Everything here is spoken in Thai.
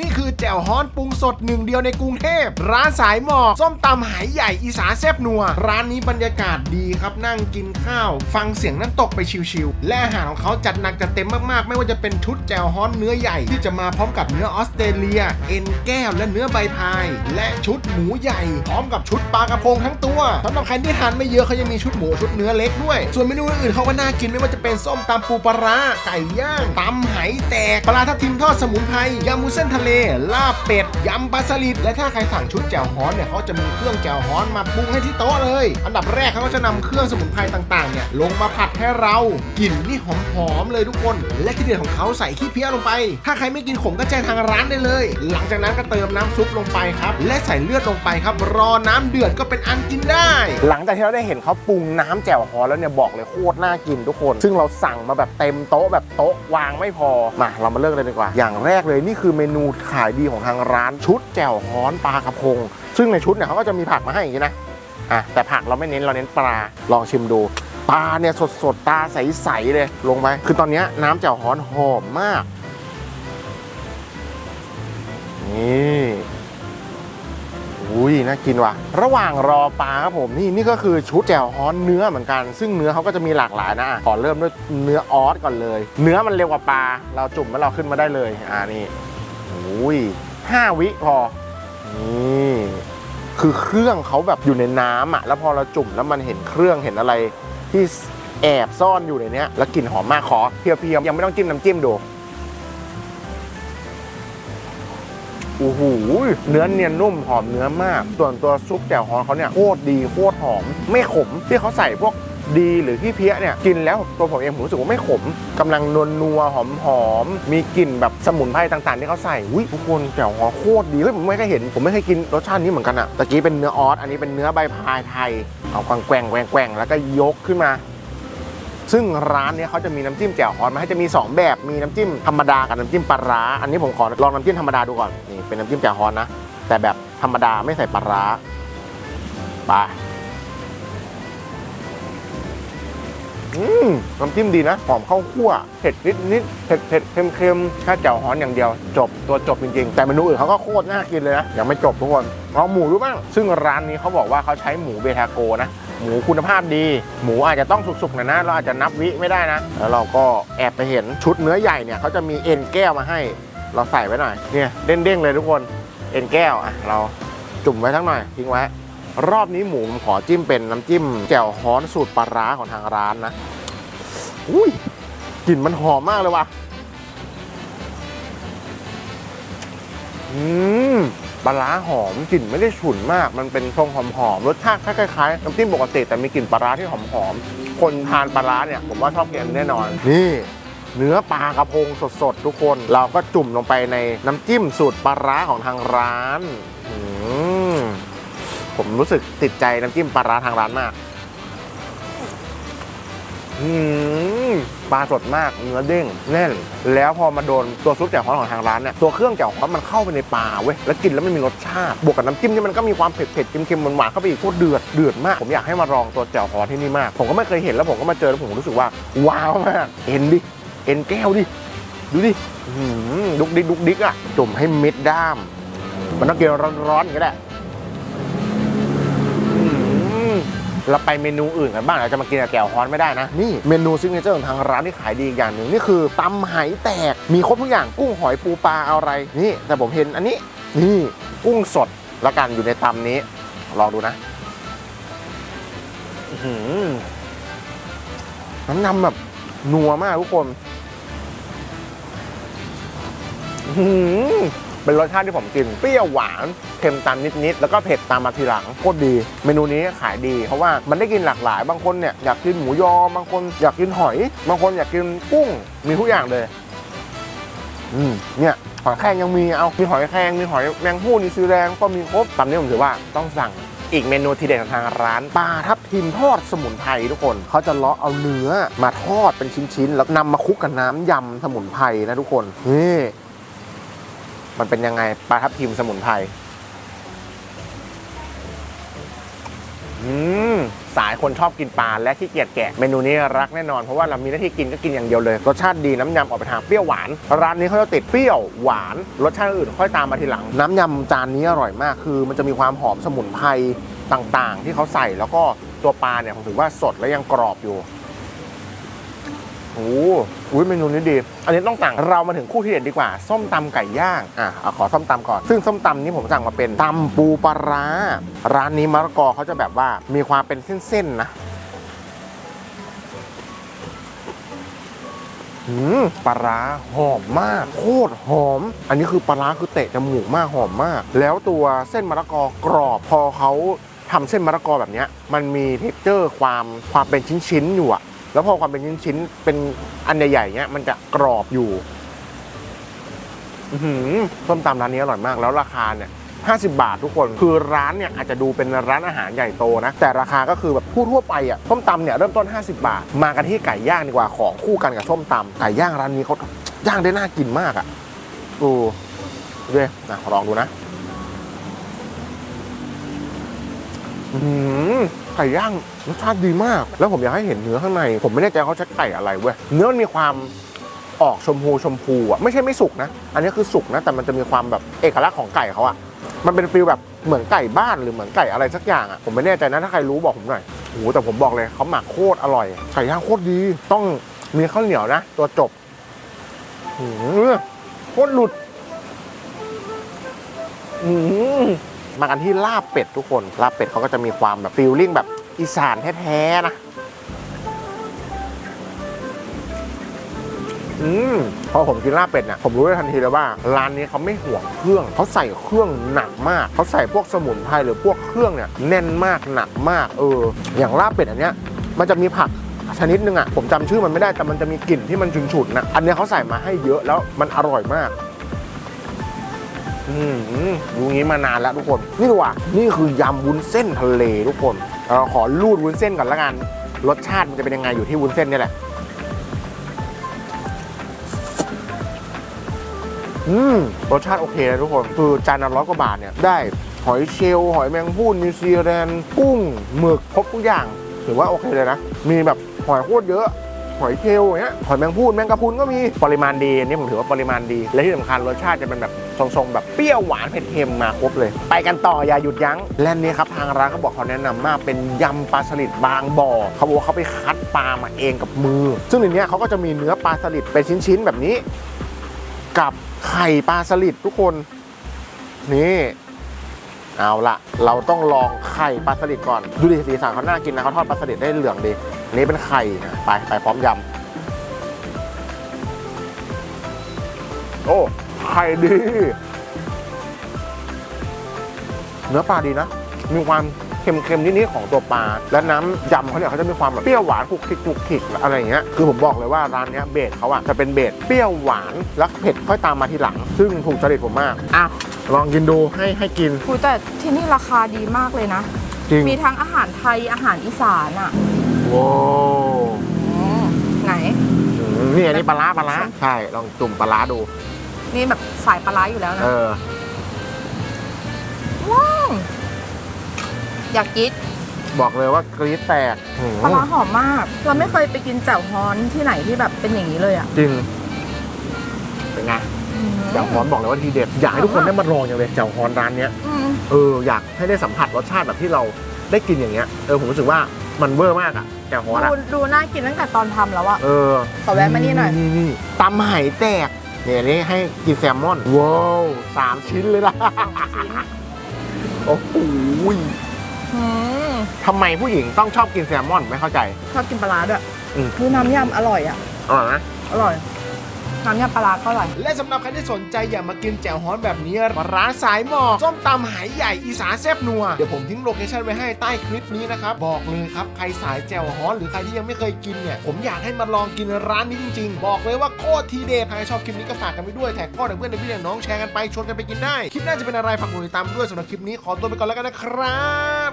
นี่คือแจ่วฮ้อนปรุงสดหนึ่งเดียวในกรุงเทพ ร้านสายหมอกส้มตำหายใหญ่อีสานแซบนัว ร้านนี้บรรยากาศดีครับนั่งกินข้าว ฟังเสียงน้ำตกไปชิวๆและอาหารของเขาจัดหนักจัดเต็มมากๆ ไม่ว่าจะเป็นชุดแจ่วฮ้อนเนื้อใหญ่ ที่จะมาพร้อมกับเนื้อออสเตรเลีย เอ็นแก้วและเนื้อใบพาย และชุดหมูใหญ่ พร้อมกับชุดปลากระพงทั้งตัวสำหรับใครที่ทานไม่เยอะเขายังมีชุดหมูชุดเนื้อเล็กด้วย ส่วนเมนูอื่นๆเขาก็น่ากินไม่ว่าจะเป็นส้มตำปูปลาไก่ย่างตำไหแตกปลาทับทิมทอดสมุนไพรยำมุ้นเส้นทะเลลาบเป็ด ยำปลาสลิดและถ้าใครสั่งชุดแจ่วฮ้อนเนี่ยเขาจะมีเครื่องแจ่วฮ้อนมาปรุงให้ที่โต๊ะเลย อันดับแรกเขาก็จะนำเครื่องสมุนไพรต่างๆเนี่ยลงมาผัดให้เรากลิ่นนี่หอมๆเลยทุกคน และที่เด็ดของเขาใส่ขี้เพี้ยลงไป ถ้าใครไม่กินขมก็แจ้งทางร้านได้เลย หลังจากนั้นก็เติมน้ำซุปลงไปครับ และใส่เลือดลงไปครับ รอน้ำเดือดก็เป็นอันกินได้ หลังจากที่เราได้เห็นเขาปรุงน้ำแจ่วฮ้อนแล้วเนี่ยบอกเลยโคตรน่ากินทุกคน ซึ่งเราสั่งมาแบบเต็มโต๊ะแบบโต๊ะวางไม่พอมาเรามาเริ่มเลยดีกว่า อย่างแรกเลยนี่คือเมนูขายดีของทางร้านชุดแจ่วฮ้อนปลากระพง ซึ่งในชุดเนี่ยเขาก็จะมีผักมาให้อย่างนี้นะอะแต่ผักเราไม่เน้นเราเน้นปลาลองชิมดูปลาเนี่ยสดๆตาใสๆเลยลงไปคือตอนนี้น้ำแจ่วฮ้อนหอมมาก นี่อุ้ยน่ากินว่ะ ระหว่างรอปลาครับผมนี่นี่ก็คือชุดแจ่วฮ้อนเนื้อเหมือนกัน ซึ่งเนื้อเขาก็จะมีหลากหลายนะขอเริ่มด้วยเนื้อออสก่อนเลย เนื้อมันเร็วกว่าปลา เราจุ่มแล้วเราขึ้นมาได้เลย อ่านี่อุ้ย ห้าวิพอ นี่ คือเครื่องเขาแบบอยู่ในน้ำอะ แล้วพอเราจุ่มแล้วมันเห็นเครื่องเห็นอะไรที่แอบซ่อนอยู่ในเนี้ย แล้วกลิ่นหอมมากขอเพียวๆยังไม่ต้องจิ้มน้ำจิ้มดูโอ้โหเนื้อเนียนนุ่มหอมเนื้อมาก ส่วนตัวซุปแจ่วฮอนเขาเนี่ยโคตรดีโคตรหอม ไม่ขมที่เขาใส่พวก ดีหรือที่เพี้ยเนี่ยกินแล้วตัวผมเองผมรู้สึกว่าไม่ขมกำลังนวลนัวหอมหอมมีกลิ่นแบบสมุนไพรต่างๆที่เขาใส่อุ้ยทุกคนแจ่วฮอโคตรดีเฮ้ยผมไม่เคยเห็น ผมไม่เคยกินรสชาตินี้เหมือนกันอะตะกี้เป็นเนื้อออสอันนี้เป็นเนื้อใบพายไทยเอากวางแกว่งแกว่งแกว่งแล้วก็ยกขึ้นมา ซึ่งร้านนี้เขาจะมีน้ำจิ้มแจ่วฮอนมาให้จะมี 2 แบบมีน้ำจิ้มธรรมดากับน้ำจิ้มปลาร้าอันนี้ผมขอลองน้ำจิ้มธรรมดาดูก่อนนี่เป็นน้ำจิ้มแจ่วฮอนนะแต่แบบธรรมดาไม่ใส่ปลาร้าไป อืมน้ำจิ้มดีนะ หอมข้าวคั่วเผ็ดนิดนิดเผ็ดเผ็ดเค็มเค็มแค่แจ่วฮอนอย่างเดียว จบตัวจบจริงๆ แต่เมนูอื่นเขาก็โคตรน่ากินเลยนะยังไม่จบทุกคนเอาหมูรู้บ้าง ซึ่งร้านนี้เขาบอกว่าเขาใช้หมูเบทาโกนะหมูคุณภาพดี หมูอาจจะต้องสุกๆหน่อยนะเราอาจจะนับวิไม่ได้นะ แล้วเราก็แอบไปเห็นชุดเนื้อใหญ่เนี่ยเขาจะมีเอ็นแก้วมาให้ เราใส่ไว้หน่อยเนี่ยเด้งๆเลยทุกคนเอ็นแก้วอะเราจุ่มไว้ทั้งหน่อยทิ้งไว้ รอบนี้หมูผมขอจิ้มเป็นน้ำจิ้มแจ่วฮ้อนสูตรปลาร้าของทางร้านนะอุ้ยกลิ่นมันหอมมากเลยว่ะอืมปลาร้าหอมกลิ่นไม่ได้ฉุนมาก มันเป็นทรงหอมๆรสชาติคล้ายๆน้ำจิ้มปกติแต่มีกลิ่นปลาร้าที่หอมๆคนทานปลาร้าเนี่ยผมว่าชอบกินแน่นอน นี่เนื้อปลากระพงสดๆ ทุกคน เราก็จุ่มลงไปในน้ำจิ้มสูตรปลาร้าของทางร้านอืม ผมรู้สึกติดใจน้ำจิ้มปลาร้าทางร้านมากปลาสดมากเนื้อเด้งแน่น แล้วพอมาโดนตัวซุปแจ่วฮ้อนของทางร้านเนี่ยตัวเครื่องแจ่วฮ้อนมันเข้าไปในปลาเว้ยแล้วกินแล้วมันมีรสชาติ บวกกับน้ำจิ้มนี่มันก็มีความเผ็ดเผ็ดๆเค็มๆหวานๆเข้าไปอีกโคตรเดือดเดือดมาก ผมอยากให้มาลองตัวแจ่วฮ้อนที่นี่มาก ผมก็ไม่เคยเห็นแล้วผมก็มาเจอแล้วผมรู้สึกว่า ว้าวมากเอ็นดิเอ็นแก้วดิดูดิดุกดิกดุกดิกอะจุ่มให้มิดด้าม มันต้องกินร้อนๆอย่างนี้แหละ เราไปเมนูอื่นกันบ้างเราจะมากินแก้วฮ้อนไม่ได้นะ นี่เมนูซิกเนเจอร์ของทางร้านที่ขายดีอีกอย่างหนึ่งนี่คือตำไหแตกมีครบทุกอย่างกุ้งหอยปูปลาเอาอะไรนี่ แต่ผมเห็นอันนี้นี่กุ้งสดละกันอยู่ในตำนี้ ลองดูนะหือน้ำนำแบบนัวมากทุกคนหือ เป็นรสชาติที่ผมกิน เปรี้ยวหวานเค็มตามนิดๆ แล้วก็เผ็ดตามมาทีหลังโคตรดี เมนูนี้ขายดี เพราะว่ามันได้กินหลากหลาย บางคนเนี่ยอยากกินหมูยอ บางคนอยากกินหอย บางคนอยากกินกุ้ง มีทุกอย่างเลย อืม เนี่ยหอยแครงยังมี เอา มีหอยแครง มีหอยแมงผู้นิวซีแลนด์ก็มีครบตามนี้ผมถือว่าต้องสั่งอีกเมนูทีเด็ดของทางร้านปลาทับทิมทอดสมุนไพรทุกคน เขาจะเลาะเอาเนื้อมาทอดเป็นชิ้นๆ แล้วนำมาคลุกกับน้ำยำสมุนไพรนะทุกคนนี่ มันเป็นยังไงปลาทับทิมสมุนไพรอืมสายคนชอบกินปลาและขี้เกียจแกะ เมนูนี้รักแน่นอนเพราะว่าเรามีหน้าที่กินก็กินอย่างเดียวเลย รสชาติดีน้ำยำออกไปทางเปรี้ยวหวาน ร้านนี้เขาจะติดเปรี้ยวหวาน รสชาติอื่นค่อยตามมาทีหลัง น้ำยำจานนี้อร่อยมาก คือ มันจะมีความหอมสมุนไพรต่างๆ ที่เขาใส่แล้วก็ตัวปลาเนี่ยผมถือว่าสดและยังกรอบอยู่ โอ้โหอุ๊ยเมนูนี้ดี อันนี้ต้องสั่งเรามาถึงคู่ที่เด็ดดีกว่า ส้มตำไก่ย่าง อะเอาขอส้มตำก่อน ซึ่งส้มตำนี้ผมสั่งมาเป็นตำปูปลาร้า ร้านนี้มะละกอเขาจะแบบว่ามีความเป็นเส้นๆนะหืมปลาร้าหอมมาก โคตรหอม อันนี้คือปลาร้าคือเตะจมูกมากหอมมาก แล้วตัวเส้นมะละกอกรอบพอเขาทำเส้นมะละกอแบบเนี้ยมันมีเท็กเจอร์ความความเป็นชิ้นๆอยู่อะ แล้วพอความเป็นชิ้นๆเป็นอันใหญ่ๆเนี้ยมันจะกรอบอยู่อือหือส้มตำร้านนี้อร่อยมากแล้วราคาเนี่ย50 บาททุกคน คือร้านเนี่ยอาจจะดูเป็นร้านอาหารใหญ่โตนะ แต่ราคาก็คือแบบทั่วไปอะส้มตำเนี่ยเริ่มต้น 50 บาท มากันที่ไก่ย่างดีกว่าของคู่กันกับส้มตำไก่ย่างร้านนี้เขาย่างได้น่ากินมากอะดูดูดินะลองดูนะ อื้อหือ ไก่ย่างรสชาติดีมาก แล้วผมอยากให้เห็นเนื้อข้างใน ผมไม่แน่ใจเขาใช้ไก่อะไรเว้ยเนื้อมันมีความออกชมพูชมพูอะไม่ใช่ไม่สุกนะ อันนี้คือสุกนะ แต่มันจะมีความแบบเอกลักษณ์ของไก่เขาอะมันเป็นฟีลแบบเหมือนไก่บ้านหรือเหมือนไก่อะไรสักอย่างอะผมไม่แน่ใจนะถ้าใครรู้บอกผมหน่อยโอ้โหแต่ผมบอกเลยเขาหมักโคตรอร่อยไก่ย่างโคตรดี ต้องมีข้าวเหนียวนะ ตัวจบโคตรหลุด อืม มากันที่ลาบเป็ดทุกคน ลาบเป็ดเขาก็จะมีความแบบฟีลลิ่งแบบอีสานแท้ๆนะ อืมพอผมกินลาบเป็ดเนี่ยผมรู้ได้ทันทีเลยว่าร้านนี้เขาไม่ห่วงเครื่องเขาใส่เครื่องหนักมากเขาใส่พวกสมุนไพรหรือพวกเครื่องเนี่ยแน่นมากหนักมากเออ อย่างลาบเป็ดอันเนี้ยมันจะมีผักชนิดนึงอะผมจำชื่อมันไม่ได้แต่มันจะมีกลิ่นที่มันฉุนๆนะอันเนี้ยเขาใส่มาให้เยอะแล้วมันอร่อยมาก ดูงี้มานานแล้วทุกคน นี่ดีกว่า นี่คือยำวุ้นเส้นทะเลทุกคนเราขอลูดวุ้นเส้นก่อนละกัน รสชาติมันจะเป็นยังไงอยู่ที่วุ้นเส้นนี่แหละ อืม รสชาติโอเคเลยทุกคน คือจานละร้อยกว่าบาทเนี่ย ได้หอยเชลล์หอยแมงภู่นิวซีแลนด์กุ้งหมึกครบทุกอย่าง ถือว่าโอเคเลยนะ มีแบบหอยโคตรเยอะ หอยเชลล์อย่างเงี้ยหอยแมงภู่แมงกะพรุนก็มีปริมาณดีอันนี้ผมถือว่าปริมาณดี และที่สำคัญรสชาติจะเป็นแบบทรงๆ แบบเปรี้ยวหวานเผ็ดเค็มมาครบเลย ไปกันต่ออย่าหยุดยั้งและนี้ครับทางร้านเขาบอกเขาแนะนำมากเป็นยำปลาสลิดบางบ่อเขาบอกว่าเขาไปคัดปลามาเองกับมือ ซึ่งในนี้เขาก็จะมีเนื้อปลาสลิดเป็นชิ้นๆแบบนี้ กับไข่ปลาสลิดทุกคนนี่เอาละเราต้องลองไข่ปลาสลิดก่อน ดูดิสีสันเขาน่ากินนะเขาทอดปลาสลิดได้เหลืองดี นนี้เป็นไข่นะไปไปพร้อมยำโอ้ไข่ดี เนื้อปลาดีนะ มีความเค็มๆนิดๆของตัวปลา และน้ำยำเขาเนี่ยเขาจะมีความแบบเปรี้ยวหวานคลุกคลิกคลุกคลิกอะไรอย่างเงี้ยคือผมบอกเลยว่าร้านเนี้ยเบสเขาอะจะเป็นเบสเปรี้ยวหวานแล้วเผ็ดค่อยตามมาทีหลัง ซึ่งถูกจริตผมมากอะลองกินดูให้ให้กินคุยแต่ที่นี่ราคาดีมากเลยนะ จริงมีทั้งอาหารไทยอาหารอีสานอะ ว้าวอืมไหน อืมนี่อันนี้ปลาร้าปลาร้าใช่ ลองจุ่มปลาร้าดู นี่แบบสายปลาร้าอยู่แล้วนะเออ ว้าวอยากกินบอกเลยว่ากรี๊ดแตกหืมปลาร้าหอมมาก เราไม่เคยไปกินแจ่วฮอนที่ไหนที่แบบเป็นอย่างนี้เลยอะจริง เป็นไงอืมแจ่วฮอนบอกเลยว่าทีเด็ด อยากให้ทุกคนได้มาลองอย่างเลยแจ่วฮอนร้านเนี้ย อืม เอออยากให้ได้สัมผัสรสชาติแบบที่เราได้กินอย่างเงี้ยเออผมรู้สึกว่า มันเวอร์มากอะแจ่วฮอนอะดูดูน่ากินตั้งแต่ตอนทำแล้วอะเออขอแวะมานี่หน่อย นี่นี่ตำไหแตกเนี่ยอันนี้ให้กินแซลมอน ว้าวสามชิ้นเลยล่ะชิ้นโอ้โหอืมทำไมผู้หญิงต้องชอบกินแซลมอนไม่เข้าใจ ชอบกินปลาร้าด้วยอืม คือน้ำยำอร่อยอะอร่อยไหมอร่อย น้ำยำปลาร้าก็อร่อย และสำหรับใครที่สนใจอยากมากินแจ่วฮ้อนแบบนี้ร้านสายหมอกส้มตำหายใหญ่อีสานแซ่บนัว เดี๋ยวผมทิ้งโลเคชั่นไว้ให้ใต้คลิปนี้นะครับ บอกเลยครับใครสายแจ่วฮ้อนหรือใครที่ยังไม่เคยกินเนี่ยผมอยากให้มาลองกินร้านนี้จริงๆ บอกเลยว่าโคตรทีเด็ดใครชอบคลิปนี้ก็ฝากกันไปด้วยแท็กพ่อแท็กเพื่อนในพี่แท็กน้องแชร์กันไปชวนกันไปกินได้คลิปหน้าจะเป็นอะไรฝากกดติดตามด้วยสำหรับคลิปนี้ขอตัวไปก่อนแล้วกันนะครับ